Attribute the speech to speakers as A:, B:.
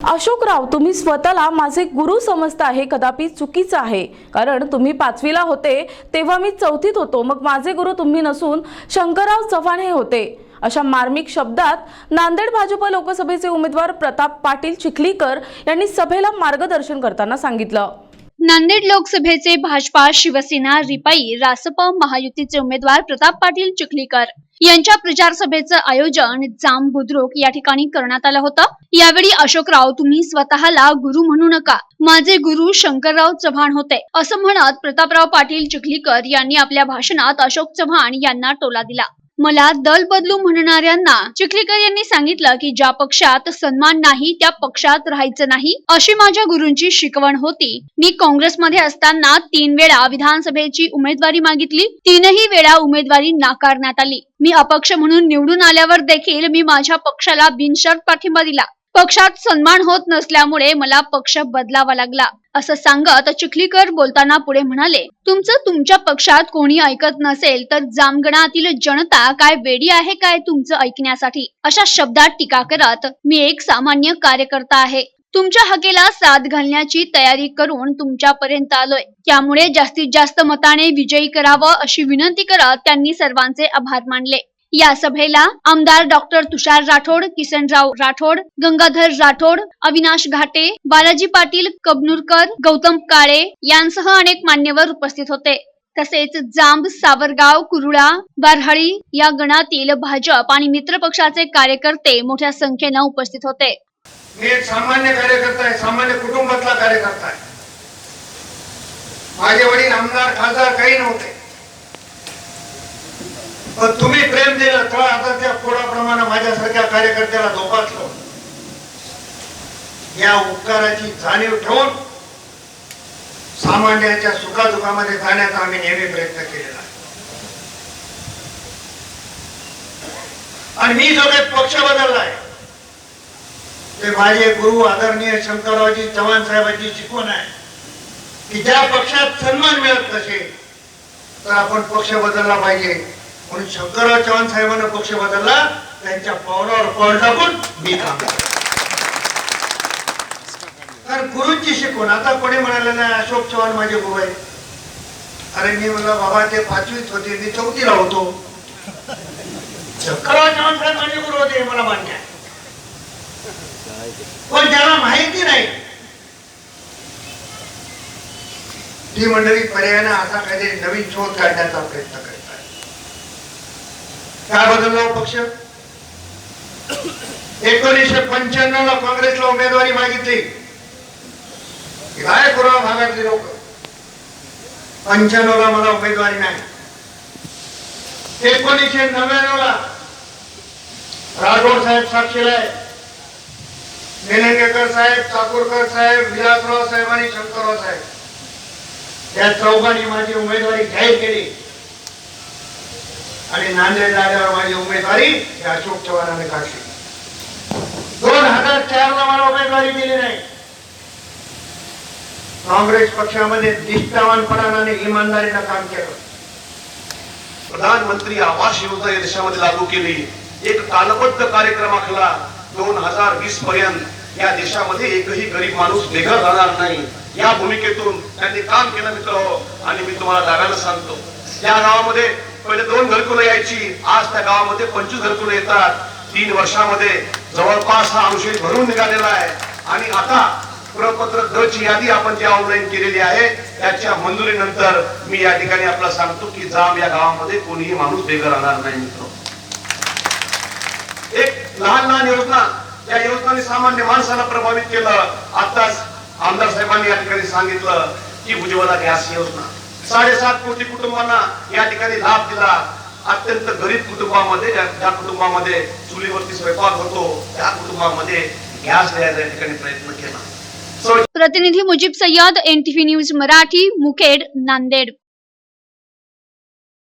A: अशोकराव तुम्ही स्वतःला माझे गुरु समजता हे कदापि चुकीचं आहे. कारण तुम्ही पाचवीला होते तेव्हा मी चौथीत होतो. मग माझे गुरु तुम्ही नसून शंकरराव चव्हाण हे होते. अशा मार्मिक शब्दात नांदेड भाजप लोकसभेचे उमेदवार प्रताप पाटील चिखलीकर यांनी सभेला मार्गदर्शन करताना सांगितलं.
B: नांदेड लोकसभेचे भाजपा शिवसेना रिपाई रासप महायुतीचे उमेदवार प्रताप पाटील चिखलीकर. यांच्या प्रचार सभेचं आयोजन जाम बुद्रुक या ठिकाणी करण्यात आलं होतं. यावेळी अशोकराव तुम्ही स्वतःला गुरु म्हणू नका. माझे गुरु शंकरराव चव्हाण होते. असं म्हणत प्रतापराव पाटील चिखलीकर यांनी आपल्या भाषणात अशोक चव्हाण यांना टोला दिला. मला दल बदलू म्हणणाऱ्यांना चिखलीकर यांनी सांगितलं की ज्या पक्षात सन्मान नाही त्या पक्षात राहायचं नाही अशी माझ्या गुरूंची शिकवण होती. मी काँग्रेसमध्ये असताना तीन वेळा विधानसभेची उमेदवारी मागितली. तीनही वेळा उमेदवारी नाकारण्यात आली. मी अपक्ष म्हणून निवडून आल्यावर देखील मी माझ्या पक्षाला बिनशर्त पाठिंबा दिला. पक्षात सन्मान होत नसल्यामुळे मला पक्ष बदलावा लागला असं सांगत चिखलीकर बोलताना पुढे म्हणाले तुमचं तुमच्या पक्षात कोणी ऐकत नसेल तर जामगणातील जनता काय वेडी आहे काय तुमचं ऐकण्यासाठी? अशा शब्दात टीका करत मी एक सामान्य कार्यकर्ता आहे. तुमच्या हकेला साथ घालण्याची तयारी करून तुमच्यापर्यंत आलोय. त्यामुळे जास्तीत जास्त मताने विजयी करावं अशी विनंती करत त्यांनी सर्वांचे आभार मानले. या सभेला आमदार डॉक्टर तुषार राठोड किसनराव राठोड गंगाधर राठोड अविनाश घाटे बालाजी पाटील कबनूरकर गौतम काळे यांसह अनेक मान्यवर उपस्थित होते. तसेच जांब सावरगाव कुरुळा बारहळी या गणातील भाजप आणि मित्र पक्षाचे कार्यकर्ते मोठ्या संख्येनं उपस्थित होते.
C: मी एक सामान्य कार्यकर्ता आहे सामान्य कुटुंबातला कार्यकर्ता आहे. माझे वडील आमदार खासदार काही नव्हते. पण तुम्ही प्रेम दिलं तर आता त्या कोणाप्रमाणे माझ्यासारख्या कार्यकर्त्याला जोपासलं. या उपकाराची जाणीव ठेवून सामान्याच्या सुखादुखामध्ये जाण्याचा आम्ही नेहमी प्रयत्न केलेला आणि मी जो काही पक्ष बदलला आहे ते माझे गुरु आदरणीय शंकररावजी चव्हाण साहेबांची शिकवण आहे की ज्या पक्षात सन्मान मिळत नसेल तर आपण पक्ष बदलला पाहिजे. म्हणून शंकरराव चव्हाण साहेबांना पक्ष बदलला त्यांच्या पावलावर पाऊल टाकून मी थांबला. कारण गुरुंची शिकवण आता कोणी म्हणाले नाही अशोक चव्हाण माझे गुरु आहे अरे मी म्हणलं बाबा ते पाचवीत होते मी चौथीला होतो. शंकरराव चव्हाण साहेब माझे गुरु होते हे मला मान्य आहे. पण ज्याला माहिती नाही ती मंडळी पर्यायानं असा काहीतरी नवीन शोध काढण्याचा प्रयत्न करेल. काय बदलला पक्ष? एकोणीसशे पंच्याण्णव ला काँग्रेसला उमेदवारी मागितली. काय कुराव भागातली लोक. पंच्याण्णव ला मला उमेदवारी नाही. एकोणीसशे नव्याण्णव ला राठोड साहेब साक्षीला निलंगेकर साहेब चाकूरकर साहेब विलासराव साहेब आणि शंकरराव साहेब. या चौघांनी माझी उमेदवारी जाहीर केली. आणि नांदेड आल्यावर माझी उमेदवारी अशोक चव्हाणाने काढली. दोन हजार चार ला मला उमेदवारी दिली नाही. काँग्रेस पक्षामध्ये निष्ठावानपणाने आणि इमानदारीनं काम केलं.
D: प्रधानमंत्री आवास योजना या देशामध्ये लागू केली. एक कालबद्ध कार्यक्रम आखला दोन हजार वीस पर्यंत या देशामध्ये एकही गरीब माणूस बेघर राहणार नाही. या भूमिकेतून त्यांनी काम केलं मित्र. आणि मी तुम्हाला दाव्याला सांगतो. या गावामध्ये पहिले दोन घरकुलं यायची. आज त्या गावामध्ये पंचवीस घरकुलं येतात. तीन वर्षामध्ये जवळपास हा अनुशेष भरून निघालेला आहे. आणि आता प्रपत्र द ची यादी आपण जी ऑनलाईन केलेली आहे. त्याच्या मंजुरीनंतर मी या ठिकाणी आपल्याला सांगतो की जाम या गावामध्ये कोणीही माणूस बेघर राहणार नाही मित्र. एक लहान लहान योजना. या योजनाने सामान्य माणसाला प्रभावित केलं. आताच आमदार साहेबांनी या ठिकाणी सांगितलं की उज्ज्वला गॅस योजना. साडेसात कोटी कुटुंबांना या ठिकाणी लाभ दिला. अत्यंत गरीब कुटुंबामध्ये ज्या कुटुंबामध्ये चुलीवरती स्वयंपाक होतो त्या कुटुंबामध्ये गॅस द्यायचा या ठिकाणी प्रयत्न केला.
B: प्रतिनिधी मुजीब सय्यद एनटीव्ही न्यूज मराठी मुखेड नांदेड.